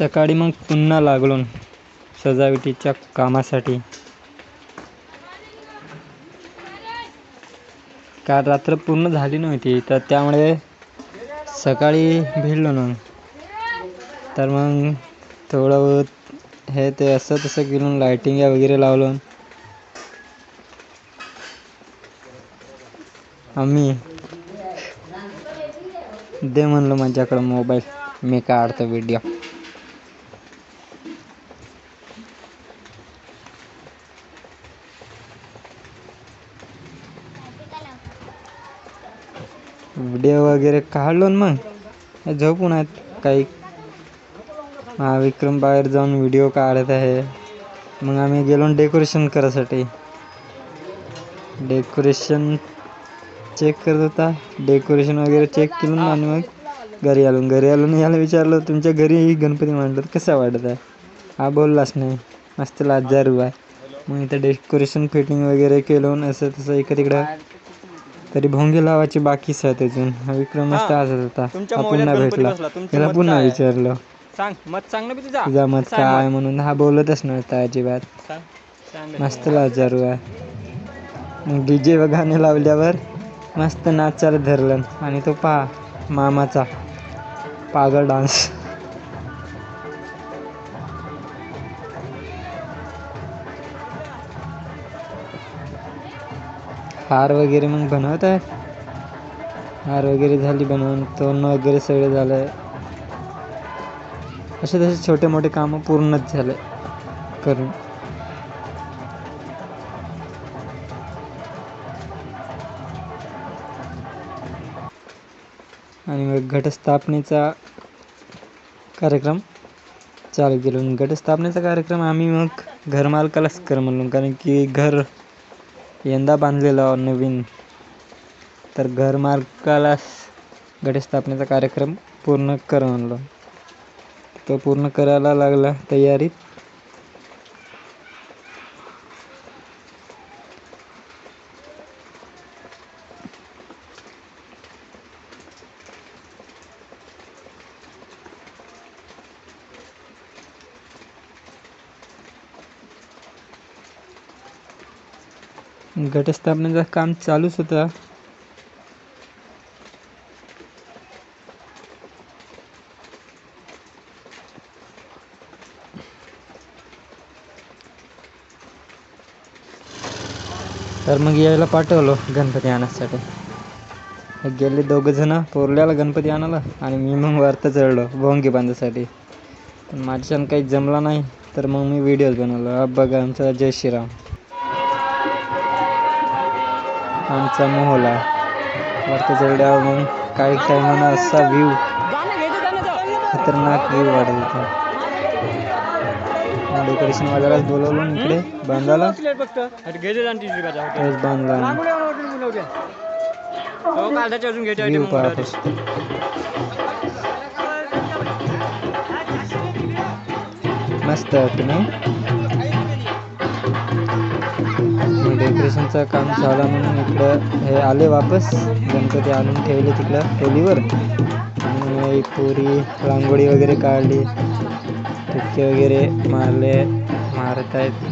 सकाळी मग पुन्हा लागलो सजावटीच्या कामासाठी. काल रात्र पूर्ण झाली नव्हती तर त्यामुळे सकाळी भिडलो ना. तर मग थोडं बहुत हे ते असं तसं केलं लायटिंग वगैरे लावलं. आम्ही दे म्हणलं माझ्याकडं मोबाईल मी काढतो व्हिडिओ व्हिडिओ वगैरे काढलो ना मग. झोपून आहेत काही. महाविक्रम बाहेर जाऊन व्हिडिओ काढत आहे. मग आम्ही गेलो डेकोरेशन करायसाठी. डेकोरेशन चेक करत होता. डेकोरेशन वगैरे चेक केलं आणि मग. घरी आलो घरी आलो आणि याला विचारलं तुमच्या घरी गणपती मांडतात कसा वाटत आहे? हा बोललाच नाही. मस्त लाजार आहे. मग इथं डेकोरेशन फिटिंग वगैरे केलं असं तसं इकडे तिकडं तरी भोंगे लावायचे बाकीच आहेत अजून. हा विक्रम मस्त हसत होता. तुमच्या हा पुन्हा गणपती भेटला. बसला. तुमचं त्याला मत पुन्हा काय? आहे? विचारलं. सांग मत सांग ना बी तुझा. तुझा मत सांग काय म्हणून? हा बोलतच नव्हता अजिबात. सांग सांग मस्त लाजारू आहे मग डी जे गाणे लावल्यावर मस्त नाचायला धरलं. आणि तो पहा मामाचा पागल डान्स. हार वगैरे मग बनवत आहे? हार वगैरे झाली बनवून तोरण वगैरे सगळे झालं असे तसे छोटे मोठे कामं पूर्णच झाले करून. आणि मग घटस्थापनेचा कार्यक्रम चालू केलो. घटस्थापनेचा कार्यक्रम आम्ही मग घरमालकालाच कर म्हणलो कारण की घर यंदा बांधलेलं नवीन तर घरमार्गाला घटस्थापनेचा कार्यक्रम पूर्ण कर म्हणलं तो पूर्ण करायला लागला तयारीत. घटस्थापनेचं काम चालूच होतं. तर मग यायला पाठवलो गणपती आणण्यासाठी गेले दोघं जण पोरल्याला गणपती आणायला आणि मी मग वरत चढलो भोंगी बांधासाठी. पण माझ्याच्यानं काही जमला नाही तर मग मी व्हिडिओज बनवलो. बघा आमचा जय श्रीराम. आमचा मोहला वरती चढल्यावर मग काही टायमानं असा व्ह्यू. खतरनाक व्ह्यू वाटत होता डेकोरेशन वाल्यालाच बोलवलं इकडे बांधला द्या. हो व्ह्यू. मस्त वाटतं ना डेकोरेशनचं काम झालं म्हणून इकडं हे आले वापस. गणपती आणून ठेवले तिकडं टोलीवर आणि एक पुरी रांगोळी वगैरे काढली. ठिपके वगैरे मारले मारत आहेत.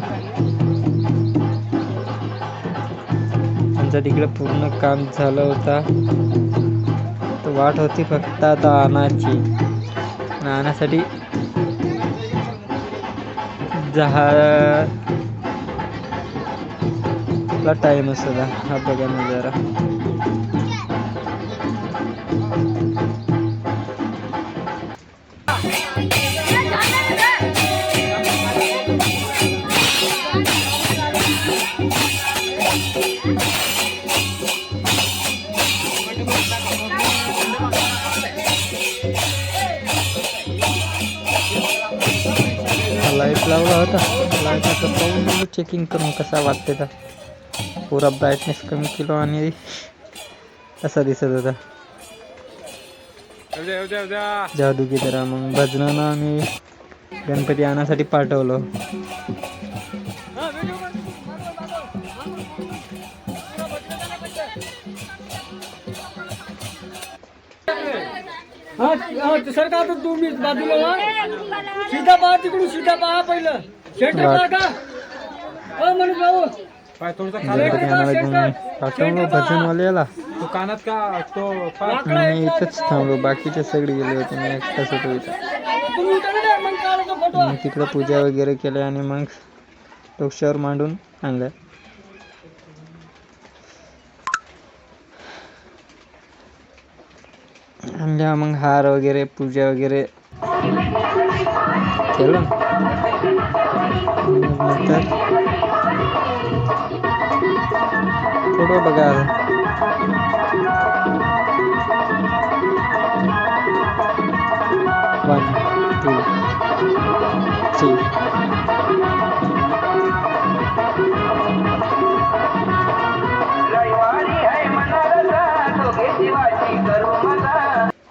आमचं तिकडं पूर्ण काम झालं होता. तर वाट होती फक्त आता आणाची आणण्यासाठी जहा टाईम असतो हा बघा नजारा लाइट लावला होता. लाईटाचं पाहून चेकिंग करून कसा वाटते का पुरा ब्राईटनेस कमी केलो आणि असा दिसत होता. जादू की तरह मग. भजनानं आम्ही गणपती आणण्यासाठी पाठवलं. सर का तुम्ही बाजूला. सीधा पहा तिकडून सीधा पहा पहिलं. सेंटर पहा का का तो मी इथंच थांबलो बाकीचे सगळे गेले होते मी एकटाच होतो इथं. मग तिकडं पूजा वगैरे केल्या आणि मग डोक्यावर मांडून आणल्या. आणल्या मग हार वगैरे पूजा वगैरे केलं. मग नंतर फोटो बघा. One two three